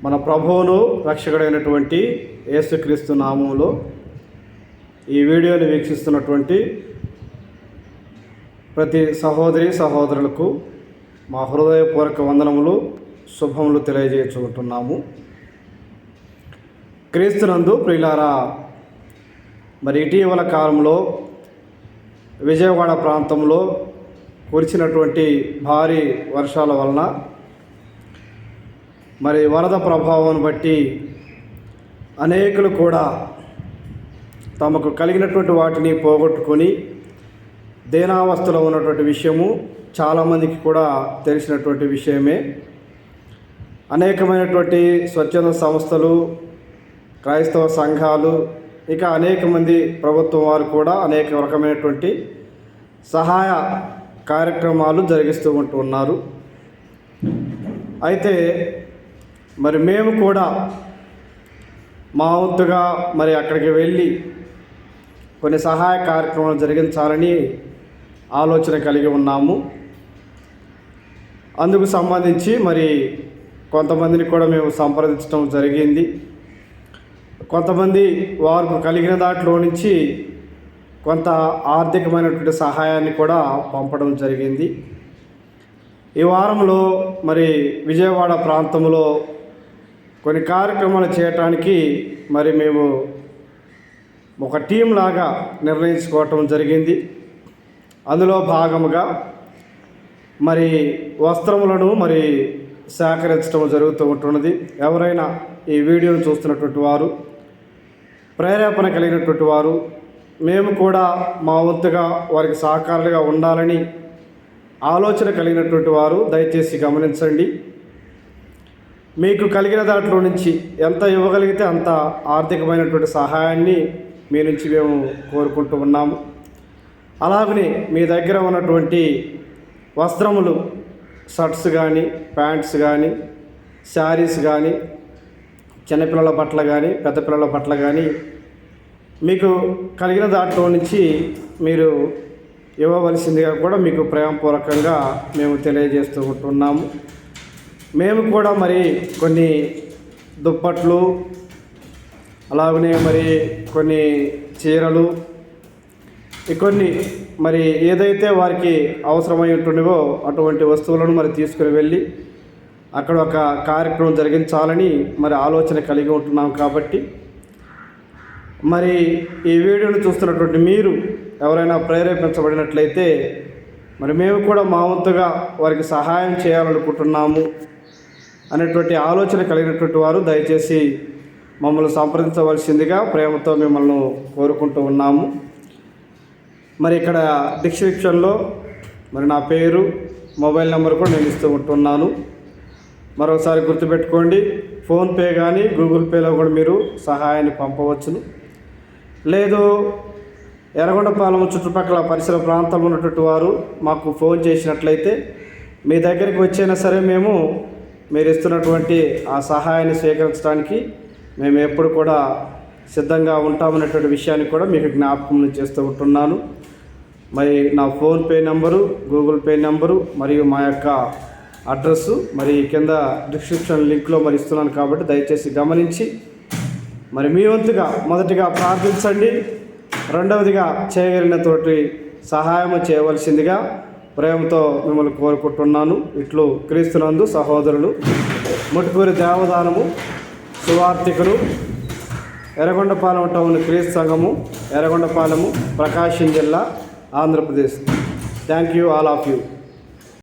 మన ప్రభువును రక్షకుడైనటువంటి యేసుక్రీస్తు నామములో ఈ వీడియోని వీక్షిస్తున్నటువంటి ప్రతి సహోదరి సహోదరులకు మా హృదయపూర్వక వందనములు శుభములు తెలియజేసుకుంటున్నాము క్రీస్తునందు ప్రియులారా మరి ఇటీవల కాలంలో విజయవాడ ప్రాంతంలో కురిచినటువంటి భారీ వర్షాల వలన మరి వరద ప్రభావం బట్టి అనేకులు కూడా తమకు కలిగినటువంటి వాటిని పోగొట్టుకొని దేనావస్థలో ఉన్నటువంటి విషయము చాలామందికి కూడా తెలిసినటువంటి విషయమే. అనేకమైనటువంటి స్వచ్ఛంద సంస్థలు క్రైస్తవ సంఘాలు ఇక అనేక మంది ప్రభుత్వం వారు కూడా అనేక రకమైనటువంటి సహాయ కార్యక్రమాలు జరిగిస్తూ ఉంటున్నారు అయితే మరి మేము కూడా మా వంతుగా మరి అక్కడికి వెళ్ళి కొన్ని సహాయ కార్యక్రమాలు జరిగించాలని ఆలోచన కలిగి ఉన్నాము. అందుకు సంబంధించి మరి కొంతమందిని కూడా మేము సంప్రదించడం జరిగింది. కొంతమంది వారు కలిగిన దాంట్లో నుంచి కొంత ఆర్థికమైనటువంటి సహాయాన్ని కూడా పంపడం జరిగింది. ఈ వారంలో మరి విజయవాడ ప్రాంతంలో కొన్ని కార్యక్రమాలు చేయటానికి మరి మేము ఒక టీం లాగా నిర్ణయించుకోవటం జరిగింది. అందులో భాగముగా మరి వస్త్రములను మరి సేకరించడం జరుగుతూ ఉంటున్నది. ఎవరైనా ఈ వీడియోను చూస్తున్నటువంటి వారు ప్రేరేపణ కలిగినటువంటి వారు మేము కూడా మా వంతుగా వారికి సహకారులుగా ఉండాలని ఆలోచన కలిగినటువంటి వారు దయచేసి గమనించండి. మీకు కలిగిన దాంట్లో నుంచి ఎంత ఇవ్వగలిగితే అంత ఆర్థికమైనటువంటి సహాయాన్ని మీ నుంచి మేము కోరుకుంటూ ఉన్నాము. అలాగనే మీ దగ్గర ఉన్నటువంటి వస్త్రములు షర్ట్స్ కానీ ప్యాంట్స్ కానీ శారీస్ కానీ చిన్నపిల్లల బట్టలు కానీ పెద్ద పిల్లల బట్టలు కానీ మీకు కలిగిన దాంట్లో నుంచి మీరు ఇవ్వవలసిందిగా కూడా మీకు ప్రేమపూర్వకంగా మేము తెలియజేస్తూ ఉంటున్నాము. మేము కూడా మరి కొన్ని దుప్పట్లు అలాగనే మరి కొన్ని చీరలు కొన్ని మరి ఏదైతే వారికి అవసరమై ఉంటుండవో అటువంటి వస్తువులను మరి తీసుకుని వెళ్ళి అక్కడ ఒక కార్యక్రమం జరిగించాలని మరి ఆలోచన కలిగి ఉంటున్నాం కాబట్టి. మరి ఈ వీడియోను చూస్తున్నటువంటి మీరు ఎవరైనా ప్రేరేపించబడినట్లయితే మరి మేము కూడా మా వంతుగా వారికి సహాయం చేయాలనుకుంటున్నాము. అనేటువంటి ఆలోచన కలిగినటువంటి వారు దయచేసి మమ్మల్ని సంప్రదించవలసిందిగా ప్రేమతో మిమ్మల్ని కోరుకుంటూ ఉన్నాము. మరి ఇక్కడ డిస్క్రిప్షన్లో మరి నా పేరు మొబైల్ నెంబర్ కూడా నేను ఇస్తూ ఉంటున్నాను. మరోసారి గుర్తుపెట్టుకోండి ఫోన్పే కానీ గూగుల్ పేలో కూడా మీరు సహాయాన్ని పంపవచ్చును. లేదు ఎర్రగొండపాలెం చుట్టుపక్కల పరిసర ప్రాంతంలో ఉన్నటువంటి వారు మాకు ఫోన్ చేసినట్లయితే మీ దగ్గరికి వచ్చైనా సరే మేము మీరు ఇస్తున్నటువంటి ఆ సహాయాన్ని స్వీకరించడానికి మేము ఎప్పుడు కూడా సిద్ధంగా ఉంటామనేటువంటి విషయాన్ని కూడా మీకు జ్ఞాపకం చేస్తూ ఉంటున్నాను. మరి నా PhonePe number Google Pay number మరియు మా యొక్క అడ్రస్సు మరి కింద డిస్క్రిప్షన్ లింక్లో మరి ఇస్తున్నాను కాబట్టి దయచేసి గమనించి మరి మీ వంతుగా మొదటిగా ప్రార్థించండి. రెండవదిగా చేయగలిగినతోటి సహాయం చేయవలసిందిగా ప్రేమతో మిమ్మల్ని కోరుకుంటున్నాను. ఇట్లు క్రీస్తునందు సహోదరులు ముట్టుకూరి దేవదానము సువార్థికులు ఎర్రగొండపాలెం టౌన్ క్రీస్తు సంఘము ఎర్రగొండపాలెము ప్రకాశం జిల్లా Andhra Pradesh. Thank you all of you.